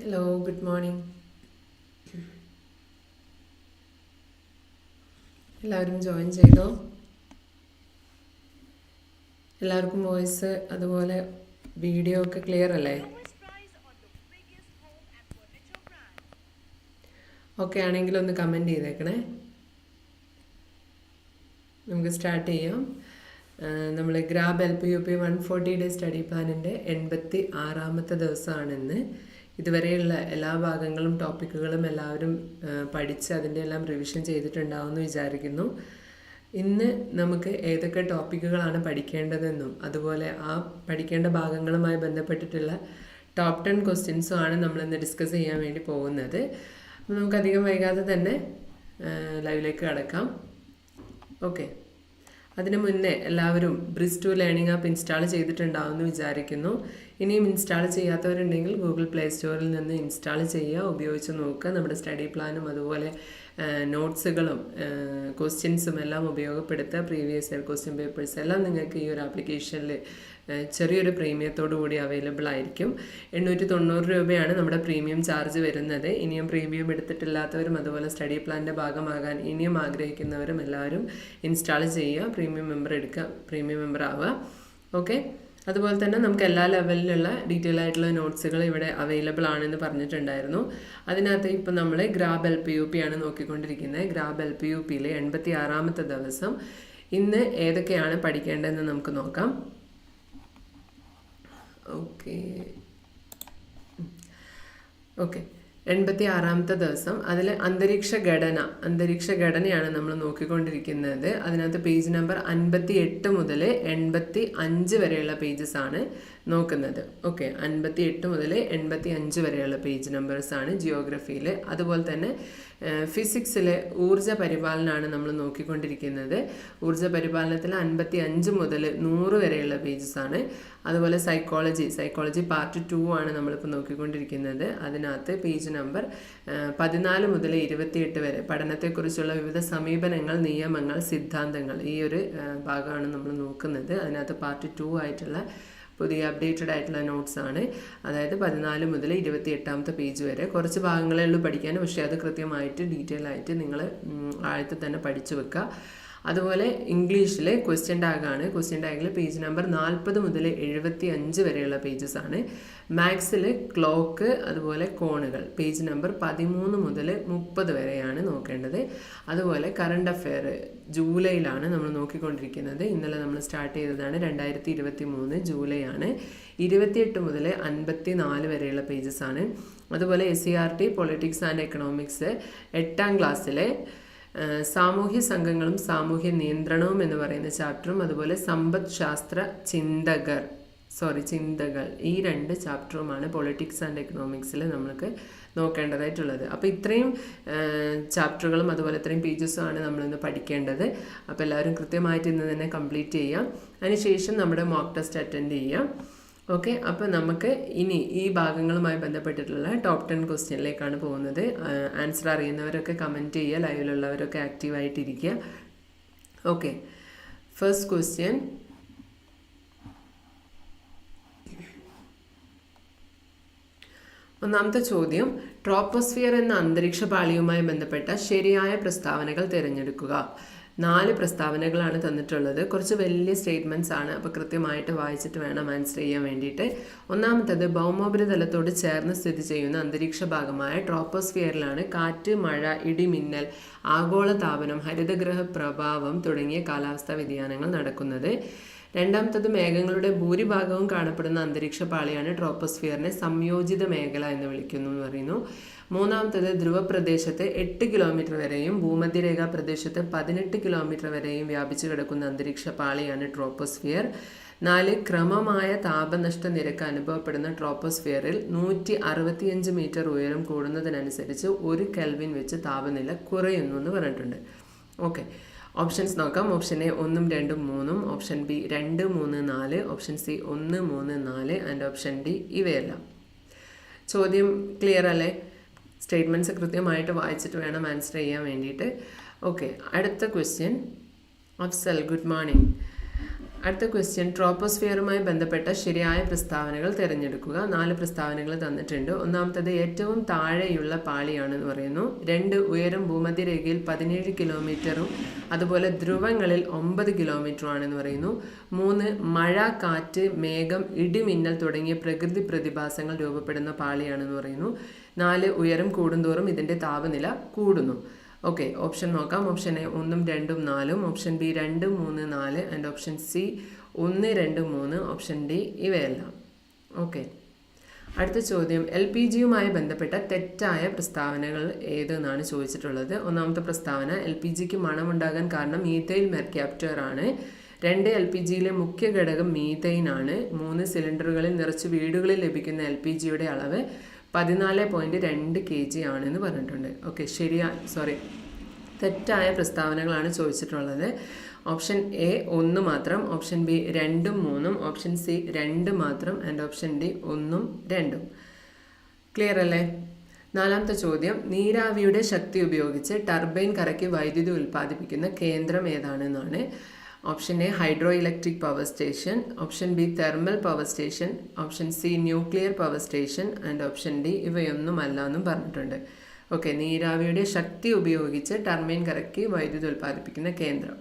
Hello good morning എല്ലാവരും join ചെയ്തോ? എല്ലാവർക്കും വോയിസ് അതുപോലെ വീഡിയോ ഒക്കെ ക്ലിയർ അല്ലേ. ഓക്കെ ആണെങ്കിൽ ഒന്ന് കമന്റ് ചെയ്തേക്കണേ. നമുക്ക് സ്റ്റാർട്ട് ചെയ്യാം. നമ്മൾ grab L P U P one forty day study പ്ലാനിന്റെ എൺപത്തി ആറാമത്തെ ദിവസമാണ് ഇന്ന് ഇതുവരെയുള്ള എല്ലാ ഭാഗങ്ങളും ടോപ്പിക്കുകളും എല്ലാവരും പഠിച്ച് അതിന്റെ എല്ലാം റിവിഷൻ ചെയ്തിട്ടുണ്ടാവുമെന്ന് വിചാരിക്കുന്നു. ഇന്ന് നമുക്ക് ഏതൊക്കെ ടോപ്പിക്കുകളാണ് പഠിക്കേണ്ടതെന്നും അതുപോലെ ആ പഠിക്കേണ്ട ഭാഗങ്ങളുമായി ബന്ധപ്പെട്ടിട്ടുള്ള ടോപ്പ് ടെൻ ക്വസ്റ്റ്യൻസും ആണ് നമ്മൾ ഇന്ന് ഡിസ്കസ് ചെയ്യാൻ വേണ്ടി പോകുന്നത്. നമുക്കധികം വൈകാതെ തന്നെ ലൈവിലേക്ക് കടക്കാം. ഓക്കെ അതിന് മുന്നേ എല്ലാവരും Bris to learning app install ചെയ്തിട്ടുണ്ടാവുമെന്ന് വിചാരിക്കുന്നു. ഇനിയും ഇൻസ്റ്റാൾ ചെയ്യാത്തവരുണ്ടെങ്കിൽ ഗൂഗിൾ പ്ലേ സ്റ്റോറിൽ നിന്ന് ഇൻസ്റ്റാൾ ചെയ്യുക ഉപയോഗിച്ച് നോക്കുക. നമ്മുടെ സ്റ്റഡി പ്ലാനും അതുപോലെ നോട്ട്സുകളും ക്വസ്റ്റ്യൻസും എല്ലാം ഉപയോഗപ്പെടുത്തുക. പ്രീവിയസ് ഇയർ ക്വസ്റ്റ്യൻ പേപ്പേഴ്സ് എല്ലാം നിങ്ങൾക്ക് ഈ ഒരു ആപ്ലിക്കേഷനിൽ ചെറിയൊരു പ്രീമിയത്തോടു കൂടി അവൈലബിൾ ആയിരിക്കും. എണ്ണൂറ്റി തൊണ്ണൂറ് രൂപയാണ് നമ്മുടെ പ്രീമിയം ചാർജ് വരുന്നത്. ഇനിയും പ്രീമിയം എടുത്തിട്ടില്ലാത്തവരും അതുപോലെ സ്റ്റഡി പ്ലാനിന്റെ ഭാഗമാകാൻ ഇനിയും ആഗ്രഹിക്കുന്നവരും എല്ലാവരും ഇൻസ്റ്റാൾ ചെയ്യുക. പ്രീമിയം മെമ്പർ എടുക്കുക. പ്രീമിയം മെമ്പർ ആവുക. ഓക്കെ അതുപോലെ തന്നെ നമുക്ക് എല്ലാ ലെവലിലുള്ള ഡീറ്റെയിൽ ആയിട്ടുള്ള നോട്ട്സുകൾ ഇവിടെ അവൈലബിൾ ആണെന്ന് പറഞ്ഞിട്ടുണ്ടായിരുന്നു. അതിനകത്ത് ഇപ്പം നമ്മൾ Grab L P U P ആണ് നോക്കിക്കൊണ്ടിരിക്കുന്നത്. ഗ്രാബ് എൽ പി യു പിയിലെ എൺപത്തി ആറാമത്തെ ദിവസം ഇന്ന് ഏതൊക്കെയാണ് പഠിക്കേണ്ടതെന്ന് നമുക്ക് നോക്കാം. ഓക്കെ ഓക്കെ എൺപത്തി ആറാമത്തെ ദിവസം. അതിൽ അന്തരീക്ഷ ഘടന അന്തരീക്ഷ ഘടനയാണ് നമ്മൾ നോക്കിക്കൊണ്ടിരിക്കുന്നത്. അതിനകത്ത് പേജ് നമ്പർ അൻപത്തി എട്ട് മുതൽ എൺപത്തി അഞ്ച് വരെയുള്ള പേജസ് ആണ്. നോക്കുന്നത്. ഓക്കെ അൻപത്തി എട്ട് മുതൽ എൺപത്തി അഞ്ച് വരെയുള്ള പേജ് നമ്പേഴ്സ് ആണ് ജിയോഗ്രഫിയിൽ അതുപോലെ തന്നെ ഫിസിക്സിലെ ഊർജ പരിപാലനമാണ് നമ്മൾ നോക്കിക്കൊണ്ടിരിക്കുന്നത്. ഊർജ പരിപാലനത്തിൽ അൻപത്തി അഞ്ച് മുതൽ നൂറ് വരെയുള്ള പേജസ് ആണ്. അതുപോലെ സൈക്കോളജി സൈക്കോളജി പാർട്ട് ടു ആണ് നമ്മളിപ്പോൾ നോക്കിക്കൊണ്ടിരിക്കുന്നത്. അതിനകത്ത് പേജ് നമ്പർ പതിനാല് മുതൽ ഇരുപത്തിയെട്ട് വരെ. പഠനത്തെക്കുറിച്ചുള്ള വിവിധ സമീപനങ്ങൾ നിയമങ്ങൾ സിദ്ധാന്തങ്ങൾ ഈ ഒരു ഭാഗമാണ് നമ്മൾ നോക്കുന്നത്. അതിനകത്ത് പാർട്ട് ടു ആയിട്ടുള്ള പുതിയ അപ്ഡേറ്റഡ് ആയിട്ടുള്ള നോട്ട്സ് ആണ്. അതായത് പതിനാല് മുതൽ ഇരുപത്തി എട്ടാമത്തെ പേജ് വരെ. കുറച്ച് ഭാഗങ്ങളേ ഉള്ളൂ പഠിക്കാൻ പക്ഷേ അത് കൃത്യമായിട്ട് ഡീറ്റെയിൽ ആയിട്ട് നിങ്ങൾ ആഴത്തിൽ തന്നെ പഠിച്ചു വെക്കുക. അതുപോലെ ഇംഗ്ലീഷിലെ ക്വസ്റ്റ്യൻ ടാഗാണ് ക്വസ്റ്റ്യൻ ടാഗിൽ പേജ് നമ്പർ നാൽപ്പത് മുതൽ എഴുപത്തി അഞ്ച് വരെയുള്ള പേജസ് ആണ്. മാത്സിൽ ക്ലോക്ക് അതുപോലെ കോണുകൾ. പേജ് നമ്പർ പതിമൂന്ന് മുതൽ മുപ്പത് വരെയാണ് നോക്കേണ്ടത്. അതുപോലെ കറണ്ട് അഫെയർ ജൂലൈയിലാണ് നമ്മൾ നോക്കിക്കൊണ്ടിരിക്കുന്നത്. ഇന്നലെ നമ്മൾ സ്റ്റാർട്ട് ചെയ്തതാണ് രണ്ടായിരത്തി ഇരുപത്തി മൂന്ന് ജൂലൈ ആണ്. ഇരുപത്തിയെട്ട് മുതൽ അൻപത്തി നാല് വരെയുള്ള പേജസ് ആണ്. അതുപോലെ S C R T politics and economics എട്ടാം ക്ലാസ്സിലെ സാമൂഹ്യ സംഘങ്ങളും സാമൂഹ്യ നിയന്ത്രണവും എന്ന് പറയുന്ന ചാപ്റ്ററും അതുപോലെ സമ്പദ് ശാസ്ത്ര ചിന്തകർ സോറി ചിന്തകൾ ഈ രണ്ട് ചാപ്റ്ററുമാണ് പൊളിറ്റിക്സ് ആൻഡ് എക്കണോമിക്സിൽ നമ്മൾക്ക് നോക്കേണ്ടതായിട്ടുള്ളത്. അപ്പോൾ ഇത്രയും ചാപ്റ്ററുകളും അതുപോലെ ഇത്രയും പേജസും ആണ് നമ്മളിന്ന് പഠിക്കേണ്ടത്. അപ്പോൾ എല്ലാവരും കൃത്യമായിട്ട് ഇന്ന് തന്നെ കംപ്ലീറ്റ് ചെയ്യാം. അതിനുശേഷം നമ്മുടെ മോക്ക് ടെസ്റ്റ് അറ്റൻഡ് ചെയ്യാം. ഓക്കെ അപ്പോൾ നമുക്ക് ഇനി ഈ ഭാഗങ്ങളുമായി ബന്ധപ്പെട്ടിട്ടുള്ള ടോപ്പ് ടെൻ ക്വസ്റ്റ്യനിലേക്കാണ് പോകുന്നത്. ആൻസർ അറിയുന്നവരൊക്കെ കമന്റ് ചെയ്യുക ലൈവിലുള്ളവരൊക്കെ ആക്റ്റീവായിട്ടിരിക്കുക ഓക്കെ ഫസ്റ്റ് ക്വസ്റ്റ്യൻ ഒന്നാമത്തെ ചോദ്യം ട്രോപ്പോസ്ഫിയർ എന്ന അന്തരീക്ഷ പാളിയുമായി ബന്ധപ്പെട്ട ശരിയായ പ്രസ്താവനകൾ തിരഞ്ഞെടുക്കുക. നാല് പ്രസ്താവനകളാണ് തന്നിട്ടുള്ളത്. കുറച്ച് വലിയ സ്റ്റേറ്റ്മെന്റ്സ് ആണ് അപ്പോൾ കൃത്യമായിട്ട് വായിച്ചിട്ട് വേണം ആൻസർ ചെയ്യാൻ വേണ്ടിയിട്ട്. ഒന്നാമത്തത് ഭൗമോപരിതലത്തോട് ചേർന്ന് സ്ഥിതി ചെയ്യുന്ന അന്തരീക്ഷ ഭാഗമായ ട്രോപ്പോസ്ഫിയറിലാണ് കാറ്റ് മഴ ഇടിമിന്നൽ ആഗോള താപനം ഹരിതഗ്രഹ പ്രഭാവം തുടങ്ങിയ കാലാവസ്ഥാ വ്യതിയാനങ്ങൾ നടക്കുന്നത്. രണ്ടാമത്തത് മേഘങ്ങളുടെ ഭൂരിഭാഗവും കാണപ്പെടുന്ന അന്തരീക്ഷ പാളിയാണ് ട്രോപ്പോസ്ഫിയറിനെ സംയോജിത മേഖല എന്ന് വിളിക്കുന്നു എന്ന് പറയുന്നു. മൂന്നാമത്തത് ധ്രുവപ്രദേശത്ത് എട്ട് കിലോമീറ്റർ വരെയും ഭൂമധ്യരേഖാ പ്രദേശത്ത് പതിനെട്ട് കിലോമീറ്റർ വരെയും വ്യാപിച്ചു കിടക്കുന്ന അന്തരീക്ഷ പാളിയാണ് ട്രോപ്പോസ്ഫിയർ. നാല് ക്രമമായ താപനഷ്ട നിരക്ക് അനുഭവപ്പെടുന്ന ട്രോപ്പോസ്ഫിയറിൽ നൂറ്റി അറുപത്തിയഞ്ച് മീറ്റർ ഉയരം കൂടുന്നതിനനുസരിച്ച് ഒരു കെൽവിൻ വെച്ച് താപനില കുറയുന്നു എന്ന് പറഞ്ഞിട്ടുണ്ട്. ഓക്കെ. ഓപ്ഷൻസ് നോക്കാം. ഓപ്ഷൻ എ ഒന്നും രണ്ടും മൂന്നും. ഓപ്ഷൻ ബി രണ്ട് മൂന്ന് നാല്. ഓപ്ഷൻ സി ഒന്ന് മൂന്ന് നാല്. ആൻഡ് ഓപ്ഷൻ ഡി ഇവയെല്ലാം. ചോദ്യം ക്ലിയർ അല്ലേ? സ്റ്റേറ്റ്മെന്റ്സ് കൃത്യമായിട്ട് വായിച്ചിട്ട് വേണം ആൻസർ ചെയ്യാൻ വേണ്ടിയിട്ട്. ഓക്കെ അടുത്ത ക്വസ്റ്റ്യൻ അഫ്സൽ ഗുഡ് മോർണിംഗ് അടുത്ത ക്വസ്റ്റ്യൻ ട്രോപ്പോസ്ഫിയറുമായി ബന്ധപ്പെട്ട ശരിയായ പ്രസ്താവനകൾ തിരഞ്ഞെടുക്കുക. നാല് പ്രസ്താവനകൾ തന്നിട്ടുണ്ട്. ഒന്നാമത്തത് ഏറ്റവും താഴെയുള്ള പാളിയാണെന്ന് പറയുന്നു. രണ്ട് ഉയരം ഭൂമധ്യരേഖയിൽ പതിനേഴ് കിലോമീറ്ററും അതുപോലെ ധ്രുവങ്ങളിൽ ഒമ്പത് കിലോമീറ്ററും ആണെന്ന് പറയുന്നു. മൂന്ന് മഴ കാറ്റ് മേഘം ഇടിമിന്നൽ തുടങ്ങിയ പ്രകൃതി പ്രതിഭാസങ്ങൾ രൂപപ്പെടുന്ന പാളിയാണെന്ന് പറയുന്നു. നാല് ഉയരം കൂടുന്തോറും ഇതിന്റെ താപനില കൂടുന്നു. ഓക്കെ ഓപ്ഷൻ നോക്കാം. ഓപ്ഷൻ എ ഒന്നും രണ്ടും നാലും. ഓപ്ഷൻ ബി രണ്ട് മൂന്ന് നാല്. ആൻഡ് ഓപ്ഷൻ സി ഒന്ന് രണ്ട് മൂന്ന്. ഓപ്ഷൻ ഡി ഇവയെല്ലാം. ഓക്കെ അടുത്ത ചോദ്യം. എൽ പി ജിയുമായി ബന്ധപ്പെട്ട തെറ്റായ പ്രസ്താവനകൾ ഏതെന്നാണ് ചോദിച്ചിട്ടുള്ളത്? ഒന്നാമത്തെ പ്രസ്താവന എൽ പി ജിക്ക് മണമുണ്ടാകാൻ കാരണം മീത്തൈൽ മെർക്യാപ്റ്റർ ആണ് രണ്ട് എൽ പി ജിയിലെ മുഖ്യ ഘടകം മീത്തൈൻ ആണ് മൂന്ന് സിലിണ്ടറുകളിൽ നിറച്ച് വീടുകളിൽ ലഭിക്കുന്ന എൽ പി ജിയുടെ അളവ്. പതിനാല് പോയിന്റ് രണ്ട് കെ ജി ആണെന്ന് പറഞ്ഞിട്ടുണ്ട്. ഓക്കെ ശരിയാ സോറി തെറ്റായ പ്രസ്താവനകളാണ് ചോദിച്ചിട്ടുള്ളത്. ഓപ്ഷൻ എ ഒന്ന് മാത്രം ഓപ്ഷൻ ബി രണ്ടും മൂന്നും ഓപ്ഷൻ സി രണ്ട് മാത്രം ആൻഡ് ഓപ്ഷൻ ഡി ഒന്നും രണ്ടും. ക്ലിയർ അല്ലേ? നാലാമത്തെ ചോദ്യം. നീരാവിയുടെ ശക്തി ഉപയോഗിച്ച് ടർബൈൻ കറക്കി വൈദ്യുതി ഉൽപ്പാദിപ്പിക്കുന്ന കേന്ദ്രം ഏതാണെന്നാണ്. Option A hydro electric power station option B thermal power station option C nuclear power station and option D ഇവയൊന്നും അല്ല എന്നും പറഞ്ഞിട്ടുണ്ട്. ഓക്കെ നീരാവിയുടെ ശക്തി ഉപയോഗിച്ച് ടർബൈൻ കറക്കി വൈദ്യുതി ഉൽപ്പാദിപ്പിക്കുന്ന കേന്ദ്രം.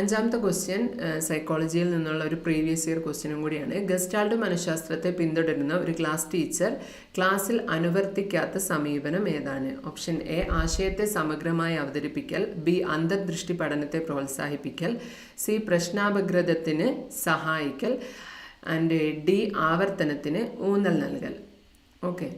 അഞ്ചാമത്തെ ക്വസ്റ്റ്യൻ സൈക്കോളജിയിൽ നിന്നുള്ള ഒരു പ്രീവിയസ് ഇയർ ക്വസ്റ്റ്യനും കൂടിയാണ്. ഗസ്റ്റാൾഡ് മനഃശാസ്ത്രത്തെ പിന്തുടരുന്ന ഒരു ക്ലാസ് ടീച്ചർ ക്ലാസ്സിൽ അനുവർത്തിക്കാത്ത സമീപനം ഏതാണ്? ഓപ്ഷൻ എ ആശയത്തെ സമഗ്രമായി അവതരിപ്പിക്കൽ. ബി അന്തർദൃഷ്ടി പഠനത്തെ പ്രോത്സാഹിപ്പിക്കൽ. സി പ്രശ്നാപഗ്രതത്തിന് സഹായിക്കൽ. ആൻഡ് ഡി ആവർത്തനത്തിന് ഊന്നൽ നൽകൽ. ഓക്കെ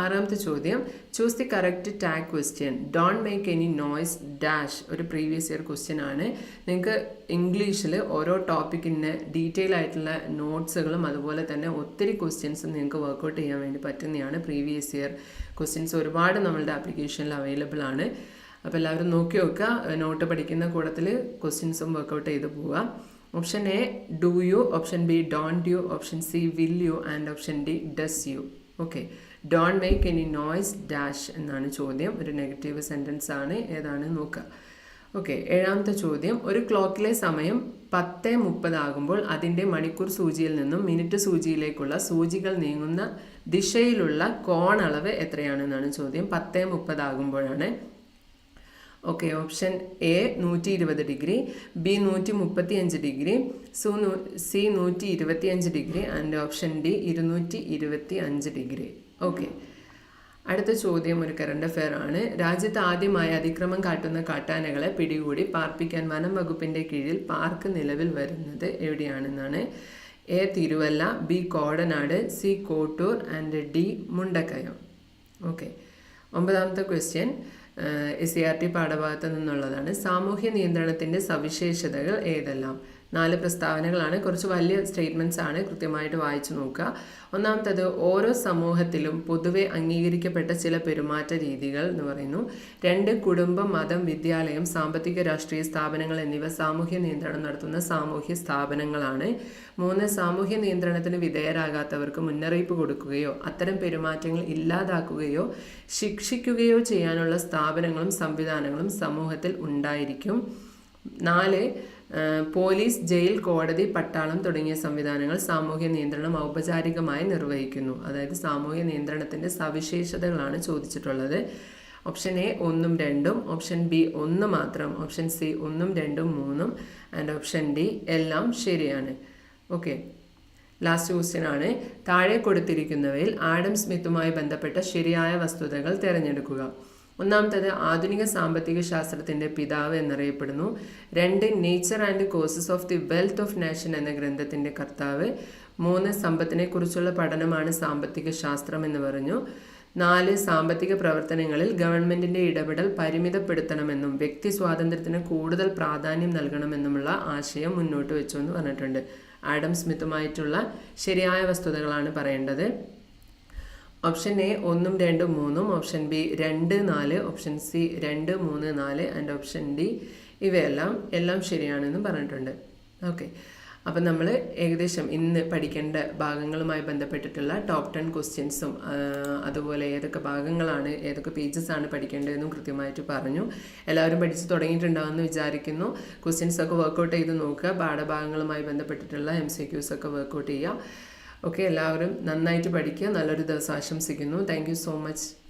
ആറാമത്തെ ചോദ്യം choose the correct tag question don't make any noise dash ഒരു പ്രീവിയസ് ഇയർ ക്വസ്റ്റ്യൻ ആണ്. നിങ്ങൾക്ക് ഇംഗ്ലീഷിൽ ഓരോ ടോപ്പിക്കിന് ഡീറ്റെയിൽ ആയിട്ടുള്ള നോട്ട്സുകളും അതുപോലെ തന്നെ ഒത്തിരി ക്വസ്റ്റ്യൻസും നിങ്ങൾക്ക് വർക്കൗട്ട് ചെയ്യാൻ വേണ്ടി പറ്റുന്നതാണ് പ്രീവിയസ് ഇയർ ക്വസ്റ്റ്യൻസ് ഒരുപാട് നമ്മളുടെ ആപ്ലിക്കേഷനിൽ അവൈലബിൾ ആണ്. അപ്പോൾ എല്ലാവരും നോക്കി നോക്കുക. നോട്ട് പഠിക്കുന്ന കൂടത്തിൽ ക്വസ്റ്റ്യൻസും വർക്കൗട്ട് ചെയ്ത് പോവുക. Option A do you option B don't you option C will you and option D does you okay don't make any noise dash എന്നാണ് ചോദ്യം. ഒരു നെഗറ്റീവ് സെന്റൻസ് ആണ്. ഏതാണ് നോക്കുക. ഓക്കെ ഏഴാമത്തെ ചോദ്യം. ഒരു ക്ലോക്കിലെ സമയം പത്ത് മുപ്പതാകുമ്പോൾ അതിന്റെ മണിക്കൂർ സൂചിയിൽ നിന്നും മിനിറ്റ് സൂചിയിലേക്കുള്ള സൂചികൾ നീങ്ങുന്ന ദിശയിലുള്ള കോൺ അളവ് എത്രയാണെന്നാണ് ചോദ്യം. പത്ത് മുപ്പതാകുമ്പോഴാണ് ഓക്കെ ഓപ്ഷൻ എ നൂറ്റി ഇരുപത് ഡിഗ്രി. ബി നൂറ്റി മുപ്പത്തി അഞ്ച് ഡിഗ്രി. സു സി നൂറ്റി ഇരുപത്തി അഞ്ച് ഡിഗ്രി. ആൻഡ് ഓപ്ഷൻ ഡി ഇരുന്നൂറ്റി ഇരുപത്തി അഞ്ച് ഡിഗ്രി. ഓക്കെ അടുത്ത ചോദ്യം ഒരു കറണ്ട് അഫെയർ ആണ്. രാജ്യത്ത് ആദ്യമായി അതിക്രമം കാട്ടുന്ന കാട്ടാനകളെ പിടികൂടി പാർപ്പിക്കാൻ വനം വകുപ്പിന്റെ കീഴിൽ പാർക്ക് നിലവിൽ വരുന്നത് എവിടെയാണെന്നാണ്? A Thiruvalla B Kodanad C Kottoor and D Mundakkayam. Okay ഒമ്പതാമത്തെ question S C R T പാഠഭാഗത്ത് നിന്നുള്ളതാണ്. സാമൂഹ്യ നിയന്ത്രണത്തിന്റെ സവിശേഷതകൾ ഏതെല്ലാം? നാല് പ്രസ്താവനകളാണ്. കുറച്ച് വലിയ സ്റ്റേറ്റ്മെന്റ്സ് ആണ് കൃത്യമായിട്ട് വായിച്ചു നോക്കുക. ഒന്നാമത്തത് ഓരോ സമൂഹത്തിലും പൊതുവെ അംഗീകരിക്കപ്പെട്ട ചില പെരുമാറ്റ രീതികൾ എന്ന് പറയുന്നു. രണ്ട് കുടുംബം മതം വിദ്യാലയം സാമ്പത്തിക രാഷ്ട്രീയ സ്ഥാപനങ്ങൾ എന്നിവ സാമൂഹ്യ നിയന്ത്രണം നടത്തുന്ന സാമൂഹ്യ സ്ഥാപനങ്ങളാണ്. മൂന്ന് സാമൂഹ്യ നിയന്ത്രണത്തിന് വിധേയരാകാത്തവർക്ക് മുന്നറിയിപ്പ് കൊടുക്കുകയോ അത്തരം പെരുമാറ്റങ്ങൾ ഇല്ലാതാക്കുകയോ ശിക്ഷിക്കുകയോ ചെയ്യാനുള്ള സ്ഥാപനങ്ങളും സംവിധാനങ്ങളും സമൂഹത്തിൽ ഉണ്ടായിരിക്കും. നാല് പോലീസ് ജയിൽ കോടതി പട്ടാളം തുടങ്ങിയ സംവിധാനങ്ങൾ സാമൂഹ്യ നിയന്ത്രണം ഔപചാരികമായി നിർവഹിക്കുന്നു. അതായത് സാമൂഹ്യ നിയന്ത്രണത്തിന്റെ സവിശേഷതകളാണ് ചോദിച്ചിട്ടുള്ളത്. ഓപ്ഷൻ എ ഒന്നും രണ്ടും ഓപ്ഷൻ ബി ഒന്ന് മാത്രം ഓപ്ഷൻ സി ഒന്നും രണ്ടും മൂന്നും ആൻഡ് ഓപ്ഷൻ ഡി എല്ലാം ശരിയാണ്. ഓക്കെ ലാസ്റ്റ് ക്വസ്റ്റ്യൻ ആണ്. താഴെ കൊടുത്തിരിക്കുന്നവയിൽ ആഡം സ്മിത്തുമായി ബന്ധപ്പെട്ട ശരിയായ വസ്തുതകൾ തിരഞ്ഞെടുക്കുക. ഒന്നാമത്തത് ആധുനിക സാമ്പത്തിക ശാസ്ത്രത്തിന്റെ പിതാവ് എന്നറിയപ്പെടുന്നു. രണ്ട് nature and causes of the wealth of nation എന്ന ഗ്രന്ഥത്തിന്റെ കർത്താവ്. മൂന്ന് സമ്പത്തിനെക്കുറിച്ചുള്ള പഠനമാണ് സാമ്പത്തിക ശാസ്ത്രം എന്ന് പറഞ്ഞു. നാല് സാമ്പത്തിക പ്രവർത്തനങ്ങളിൽ ഗവൺമെന്റിന്റെ ഇടപെടൽ പരിമിതപ്പെടുത്തണമെന്നും വ്യക്തി സ്വാതന്ത്ര്യത്തിന് കൂടുതൽ പ്രാധാന്യം നൽകണമെന്നുമുള്ള ആശയം മുന്നോട്ട് വെച്ചു എന്ന് പറഞ്ഞിട്ടുണ്ട്. ആഡം സ്മിത്തുമായിട്ടുള്ള ശരിയായ വസ്തുതകളാണ് പറയേണ്ടത്. ഓപ്ഷൻ എ ഒന്നും രണ്ടും മൂന്നും ഓപ്ഷൻ ബി രണ്ട് നാല് ഓപ്ഷൻ സി രണ്ട് മൂന്ന് നാല് ആൻഡ് ഓപ്ഷൻ ഡി ഇവയെല്ലാം എല്ലാം ശരിയാണെന്ന് പറഞ്ഞിട്ടുണ്ട്. ഓക്കെ അപ്പം നമ്മൾ ഏകദേശം ഇന്ന് പഠിക്കേണ്ട ഭാഗങ്ങളുമായി ബന്ധപ്പെട്ടിട്ടുള്ള ടോപ്പ് ടെൻ ക്വസ്റ്റ്യൻസും അതുപോലെ ഏതൊക്കെ ഭാഗങ്ങളാണ് ഏതൊക്കെ പേജസ് ആണ് പഠിക്കേണ്ടതെന്നും കൃത്യമായിട്ട് പറഞ്ഞു. എല്ലാവരും പഠിച്ച് തുടങ്ങിയിട്ടുണ്ടാവുമെന്ന് വിചാരിക്കുന്നു. ക്വസ്റ്റ്യൻസൊക്കെ വർക്കൗട്ട് ചെയ്ത് നോക്കുക. പാഠഭാഗങ്ങളുമായി ബന്ധപ്പെട്ടിട്ടുള്ള എം സി ക്യൂസൊക്കെ വർക്ക്ഔട്ട് ചെയ്യുക. ഓക്കെ എല്ലാവരും നന്നായിട്ട് പഠിക്കുക. നല്ലൊരു ദിവസം ആശംസിക്കുന്നു. Thank so much